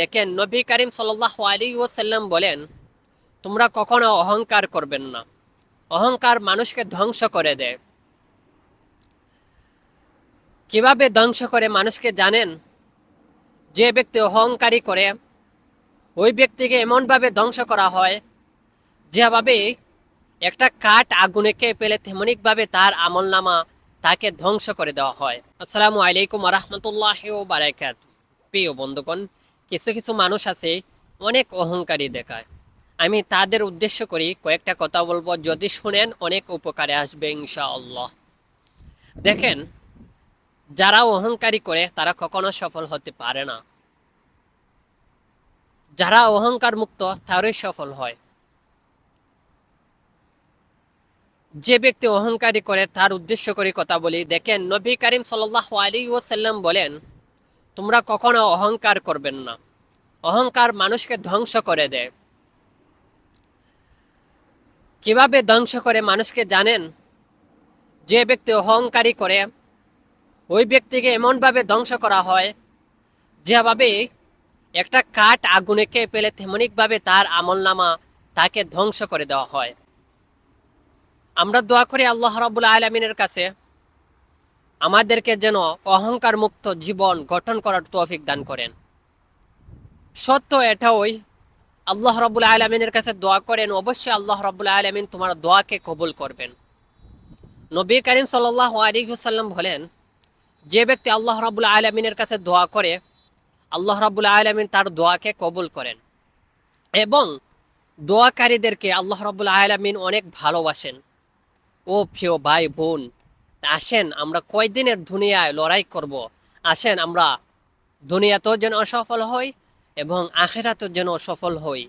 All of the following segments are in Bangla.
দেখেন নবী করিম সাল্লাহ আলী ওসাল্লাম বলেন, তোমরা কখনো অহংকার করবেন না। অহংকার মানুষকে ধ্বংস করে দেয়। কীভাবে ধ্বংস করে মানুষকে জানেন? যে ব্যক্তি অহংকারী করে, ওই ব্যক্তিকে এমনভাবে ধ্বংস করা হয়, যেভাবে একটা কাঠ আগুনেকে পেলে তেমনিকভাবে তার আমল নামা তাকে ধ্বংস করে দেওয়া হয়। আসসালামু আলাইকুম রহমতুল্লাহ বারাকাত প্রিয় বন্ধুগণ কিছু কিছু মানুষ আছে, অনেক অহংকারী দেখায়। আমি তাদের উদ্দেশ্য করি কয়েকটা কথা বলব, যদি শুনেন অনেক উপকারে আসবে ইনশাআল্লাহ। দেখেন, যারা অহংকারী করে তারা কখনো সফল হতে পারে না। যারা অহংকার মুক্ত তারই সফল হয়। যে ব্যক্তি অহংকারী করে তার উদ্দেশ্য করে কথা বলি। দেখেন, নবী করিম সাল্লাহ আলী ওসাল্লাম বলেন তোমরা কখনো অহংকার করবেন না। অহংকার মানুষকে ধ্বংস করে দেয়। কীভাবে ধ্বংস করে মানুষকে জানেন? যে ব্যক্তি অহংকারী করে, ওই ব্যক্তিকে এমনভাবে ধ্বংস করা হয়, যেভাবে একটা কাঠ আগুনেকে পেলে তেমনিকভাবে তার আমল নামা তাকে ধ্বংস করে দেওয়া হয়। আমরা দোয়া করি আল্লাহ রাবুল আলমিনের কাছে আমাদেরকে যেন অহংকার মুক্ত জীবন গঠন করার তৌফিক দান করেন। সত্য এটাই, আল্লাহ রবুল আলমিনের কাছে দোয়া করেন, অবশ্যই আল্লাহ রবুল আলমিন তোমার দোয়াকে কবুল করবেন। নবী করিম সাল্লাহ আলিহাল্লাম বলেন, যে ব্যক্তি আল্লাহ রাবুল আলমিনের কাছে দোয়া করে, আল্লাহ রাবুল আলমিন তার দোয়াকে কবুল করেন এবং দোয়াকারীদেরকে আল্লাহ রাবুল আলমিন অনেক ভালোবাসেন। ও প্রিয় ভাই বোন আসেন, আমরা কয়দিনের দুনিয়ায় লড়াই করব? আসেন, আমরা দুনিয়াতেও যেন অসফল হই এবং আখেরাতেও যেন সফল হই।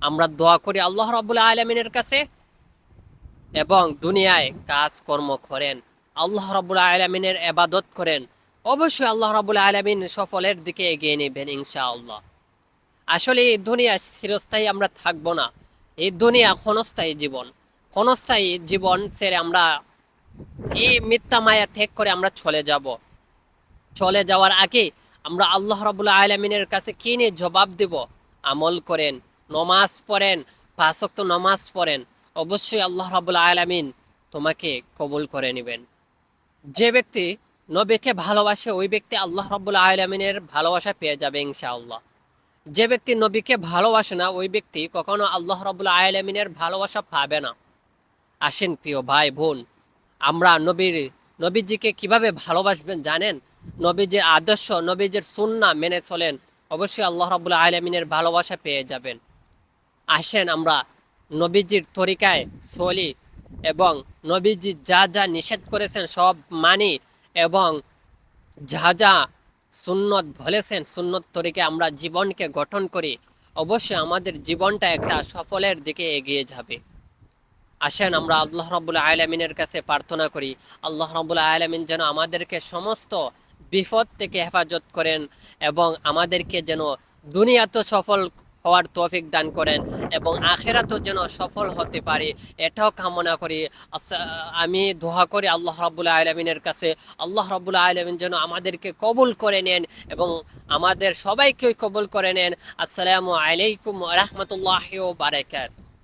আমরা দোয়া করি আল্লাহ রাবুল আলমিনের কাছে এবং দুনিয়ায় কাজকর্ম করেন। আল্লাহ রাবুল আলমিনের এবাদত করেন। অবশ্যই আল্লাহ রাবুল আলমিন সফলের দিকে এগিয়ে নেবেন ইনশাআল্লাহ। আসলে এই দুনিয়া স্থিরস্থায়ী আমরা থাকব না। এই দুনিয়া ক্ষণস্থায়ী জীবন। ক্ষণস্থায়ী জীবন ছেড়ে আমরা এই মিথ্যা মায়া ত্যাগ করে আমরা চলে যাব। চলে যাওয়ার আগে আমরা আল্লাহ রাবুল আলমিনের কাছে কি নিয়ে জবাব দেব? আমল করেন, নমাজ পড়েন পাঁচক্ত নমাজ পড়েন, অবশ্যই আল্লাহ রাবুল আলমিন তোমাকে কবুল করে নেবেন। যে ব্যক্তি নবীকে ভালোবাসে, ওই ব্যক্তি আল্লাহ রাবুল আলমিনের ভালোবাসা পেয়ে যাবে ইনশাআল্লাহ। যে ব্যক্তি নবীকে ভালোবাসে না, ওই ব্যক্তি কখনো আল্লাহ রাবুল আলমিনের ভালোবাসা পাবে না। আসেন প্রিয় ভাই বোন আমরা নবীর, নবীজিকে কীভাবে ভালোবাসবেন জানেন? নবীজির আদর্শ, নবীজির সুন্না মেনে চলেন। অবশ্যই আল্লাহ রাবুল আলমিনের ভালোবাসা পেয়ে যাবেন। আসেন আমরা নবীজির তরিকায় চলি এবং নবীজি যা যা নিষেধ করেছেন সব মানি এবং যা যা সুন্নত বলেছেন, সুন্নত তরিকে আমরা জীবনকে গঠন করি। অবশ্যই আমাদের জীবনটা একটা সফলের দিকে এগিয়ে যাবে। আসেন, আমরা আল্লাহ রবুল্লা আলমিনের কাছে প্রার্থনা করি। আল্লাহ রবুল্লা আলমিন যেন আমাদেরকে সমস্ত বিপদ থেকে হেফাজত করেন এবং আমাদেরকে যেন দুনিয়াতে সফল হওয়ার তৌফিক দান করেন এবং আখেরাতও যেন সফল হতে পারে, এটাও কামনা করি। আমি দোয়া করি আল্লাহ রাবুল্লাহ আলমিনের কাছে, আল্লাহ রাবুল্লাহ আলমিন যেন আমাদেরকে কবুল করে নেন এবং আমাদের সবাইকে কবুল করে নেন। আসসালামু আলাইকুম রহমতুল্লাহ বারাকাত